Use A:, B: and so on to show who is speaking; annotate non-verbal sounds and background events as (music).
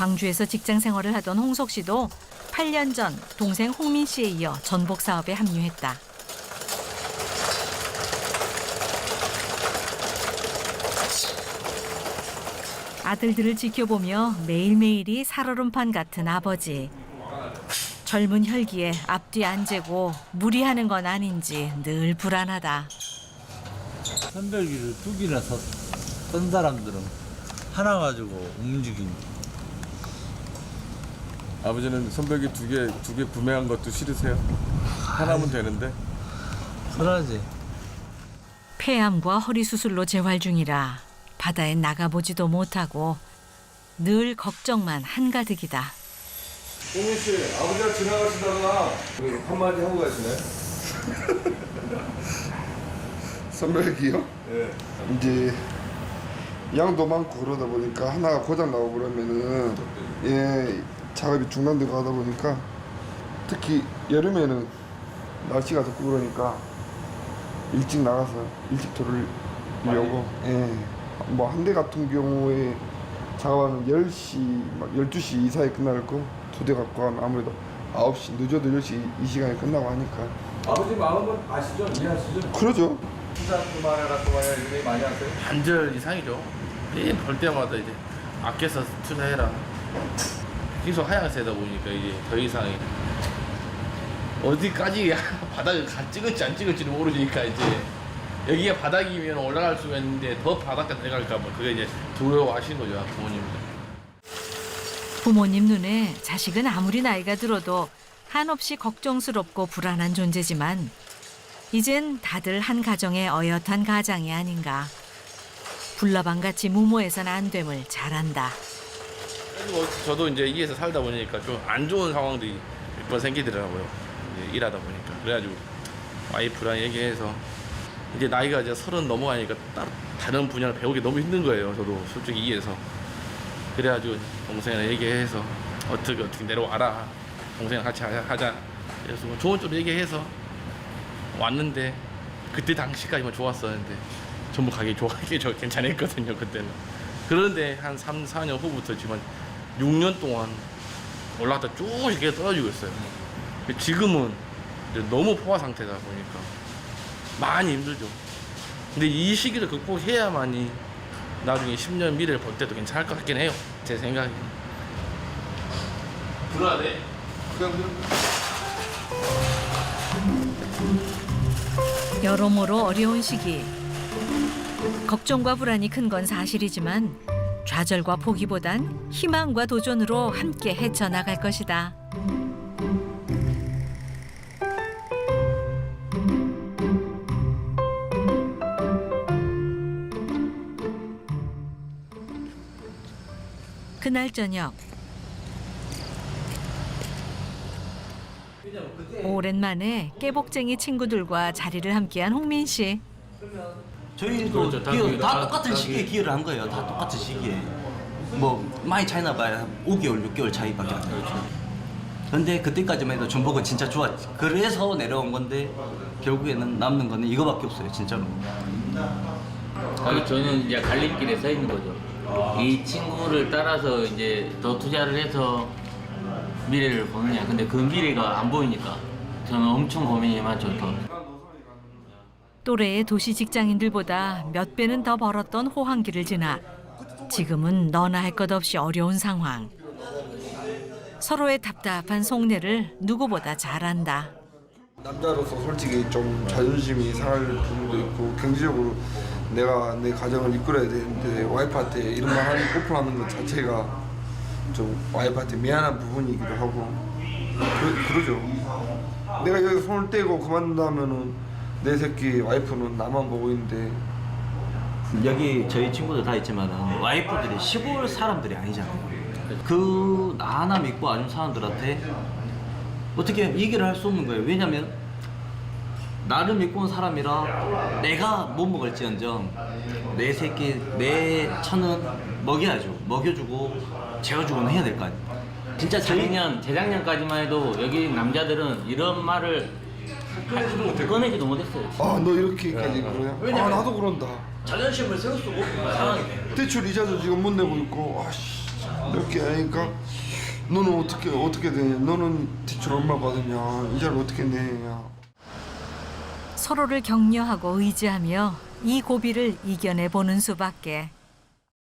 A: 광주에서 직장 생활을 하던 홍석 씨도 8년 전 동생 홍민 씨에 이어 전복 사업에 합류했다. 아들들을 지켜보며 매일매일이 살얼음판 같은 아버지. 젊은 혈기에 앞뒤 안 재고 무리하는 건 아닌지 늘 불안하다.
B: 선별기를 두 개나 서- 쓴 사람들은 하나 가지고 움직임.
C: 아버지는 선별기 두 개 두 개 구매한 것도 싫으세요? 하나면 되는데
B: 편하지.
A: 폐암과 허리 수술로 재활 중이라 바다에 나가보지도 못하고 늘 걱정만 한가득이다.
C: 홍민 씨 아버지가 지나가시다가 한마디 하고 가시네. (laughs)
D: 선별기요?
C: 예.
D: 이제 양도 많고 그러다 보니까 하나가 고장 나고 그러면은 예 작업이 중단되고 하다 보니까 특히 여름에는 날씨가 덥고 그러니까 일찍 나가서 일찍 돌으려고 예 뭐 한 대 같은 경우에 작업하면 10시 막 12시 이사에 끝날 거 두 대 갖고 하면 아무래도 9시 늦어도 10시 이 시간에 끝나고 하니까
C: 아버지 마음은 아시죠? 이해하시죠?
D: 그러죠
C: 투자 그만해라 그만해라 이런 얘기 많이 하세요?
E: 반절 이상이죠. 매일 볼 때마다 이제 아껴서 투자해라. 계속 하향세다 보니까 이제 더 이상 어디까지 (laughs) 바닥을 가 찍을지 안 찍을지를 모르니까 이제 여기가 바닥이면 올라갈 수가 있는데 더 바닥까지 내려갈까 봐 그게 이제 두려워하시는 거죠 부모님들.
A: 부모님 눈에 자식은 아무리 나이가 들어도 한없이 걱정스럽고 불안한 존재지만 이젠 다들 한 가정의 어엿한 가장이 아닌가. 불나방같이 무모해선 안 됨을 잘한다.
E: 그리고 저도 이제 이에서 살다 보니까 좀 안 좋은 상황들이 몇 번 생기더라고요. 이제 일하다 보니까. 그래가지고 와이프랑 얘기해서 이제 나이가 이제 서른 넘어가니까 따로 다른 분야를 배우기 너무 힘든 거예요. 저도 솔직히 이해해서. 그래가지고 동생이랑 얘기해서 어떻게 어떻게 내려와라. 동생이랑 같이 하자. 그래서 뭐 좋은 쪽으로 얘기해서 왔는데 그때 당시까지만 좋았었는데 전부 가격이 좋아하게 저 괜찮았거든요 그때는 그런데 한 3, 4년 후부터 지금 한 6년 동안 올라갔다 쭉 이렇게 떨어지고 있어요. 지금은 이제 너무 포화 상태다 보니까 많이 힘들죠. 근데 이 시기를 극복해야만이 나중에 10년 미래를 볼 때도 괜찮을 것 같긴 해요. 제 생각에 불안해?
A: 여러모로 어려운 시기. 걱정과 불안이 큰 건 사실이지만 좌절과 포기보단 희망과 도전으로 함께 헤쳐나갈 것이다. 그날 저녁 오랜만에 깨복쟁이 친구들과 자리를 함께한 홍민 씨.
F: 저희도
E: 그렇죠. 다
F: 기여,
E: 그-
F: 다
E: 다-
F: 똑같은
E: 다
F: 시기에
E: 그-
F: 기여를 한 거예요. 다 똑같은 시기에. 뭐 많이 차이나 봐야 5개월, 6개월 차이밖에 안 나요. 근데 그때까지만 해도 전복은 진짜 좋았지. 그래서 내려온 건데 결국에는 남는 거는 이거밖에 없어요, 진짜로.
G: 그 저는 이제 갈림길에 서 있는 거죠. 이 친구를 따라서 이제 더 투자를 해서 미래를 보느냐. 근데 그 미래가 안 보이니까 저는 엄청 고민이 많죠. 더.
A: 또래의 도시 직장인들보다 몇 배는 더 벌었던 호황기를 지나 지금은 너나 할 것 없이 어려운 상황. 서로의 답답한 속내를 누구보다 잘 안다.
D: 남자로서 솔직히 좀 자존심이 상할 부분도 있고 경제적으로 내가 내 가정을 이끌어야 되는데 와이프한테 이런 말 하는 오픈하는 것 자체가 좀 와이프한테 미안한 부분이기도 하고 그, 그러죠. 내가 여기 손을 떼고 그만둔다면은 내 새끼 와이프는 나만 보고 있는데
F: 여기 저희 친구들 다 있지만 와이프들이 시골 사람들이 아니잖아요. 그나 하나 믿고 아는 사람들한테 어떻게 얘기를 할 수 없는 거예요. 왜냐면 나를 믿고 온 사람이라 내가 못 먹을지언정 내 새끼 내 처는 먹여야죠. 먹여주고 재워주고는 해야 될 거 아니에요. 진짜
G: 작년, 재작년까지만 해도 여기 남자들은 이런 말을 꺼내지도 못해. 꺼내지도 못했어요.
D: 아너 이렇게까지 네. 그러냐? 왜냐면- 아, 나도 그런다.
F: 자존심을 세울 수 없는 상황이네.
D: 대출 이자도 지금 못 내고 있고 아씨 이렇게 하니까 너는 어떻게 어떻게 돼? 너는 대출 얼마 받으냐? 이자를 어떻게 내냐?
A: 서로를 격려하고 의지하며 이 고비를 이겨내보는 수밖에.